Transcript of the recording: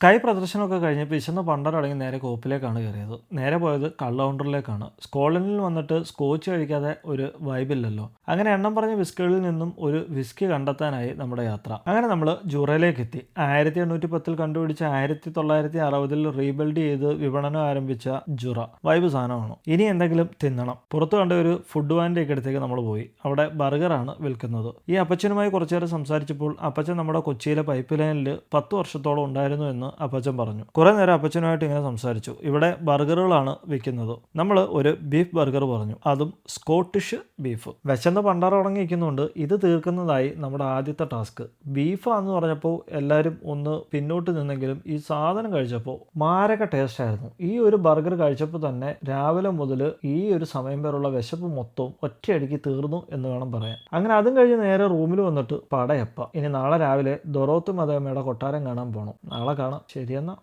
Sky പ്രദർശനമൊക്കെ കഴിഞ്ഞ് വിശന്ന് പണ്ടരടങ്ങി നേരെ കോപ്പിലേക്കാണ് കയറിയത്. നേരെ പോയത് കള്ള കൗണ്ടറിലേക്കാണ് സ്കോളനിൽ വന്നിട്ട് സ്കോച്ച് കഴിക്കാതെ ഒരു വൈബില്ലല്ലോ അങ്ങനെ എണ്ണം പറഞ്ഞ വിസ്കുകളിൽ നിന്നും ഒരു വിസ്കി കണ്ടെത്താനായി നമ്മുടെ യാത്ര. അങ്ങനെ നമ്മൾ ജുറയിലേക്ക് എത്തി ആയിരത്തി എണ്ണൂറ്റി പത്തിൽ കണ്ടുപിടിച്ച ആയിരത്തി തൊള്ളായിരത്തി അറുപതിൽ റീബിൽഡ് ചെയ്ത് വിപണനം ആരംഭിച്ച ജുറ. വൈബ് സാധനമാണ്. ഇനി എന്തെങ്കിലും തിന്നണം. പുറത്തു കണ്ട ഒരു ഫുഡ് വാന്റെയൊക്കെ അടുത്തേക്ക് നമ്മൾ പോയി. അവിടെ ബർഗറാണ് വിൽക്കുന്നത്. ഈ അപ്പച്ചനുമായി കുറച്ചു നേരം സംസാരിച്ചപ്പോൾ അപ്പച്ചൻ നമ്മുടെ കൊച്ചിയിലെ പൈപ്പ് ലൈനിൽ പത്ത് വർഷത്തോളം ഉണ്ടായിരുന്നു എന്ന് അപ്പച്ചൻ പറഞ്ഞു. കുറേ നേരം അപ്പച്ചനുമായിട്ട് ഇങ്ങനെ സംസാരിച്ചു. ഇവിടെ ബർഗറുകളാണ് വിൽക്കുന്നത്. നമ്മൾ ഒരു ബീഫ് ബർഗർ പറഞ്ഞു. അതും സ്കോട്ടിഷ് ബീഫ്. വിശന്ന് പണ്ടാറ ഉടങ്ങിയിരിക്കുന്നുണ്ട് ഇത് തീർക്കുന്നതായി നമ്മുടെ ആദ്യത്തെ ടാസ്ക്. ബീഫാന്ന് പറഞ്ഞപ്പോൾ എല്ലാവരും ഒന്ന് പിന്നോട്ട് നിന്നെങ്കിലും ഈ സാധനം കഴിച്ചപ്പോൾ മാരക ടേസ്റ്റ് ആയിരുന്നു. ഈ ഒരു ബർഗർ കഴിച്ചപ്പോൾ തന്നെ രാവിലെ മുതൽ ഈ ഒരു സമയം വരെയുള്ള വിശപ്പ് മൊത്തവും ഒറ്റയടിക്ക് തീർന്നു എന്ന് വേണം പറയാൻ. അങ്ങനെ അതും കഴിഞ്ഞ് നേരെ റൂമിൽ വന്നിട്ട് പടയപ്പ. ഇനി നാളെ രാവിലെ ദൊറോത്ത് മതമ്മയുടെ കൊട്ടാരം കാണാൻ പോകണം നാളെ കാണാം. 체리 하.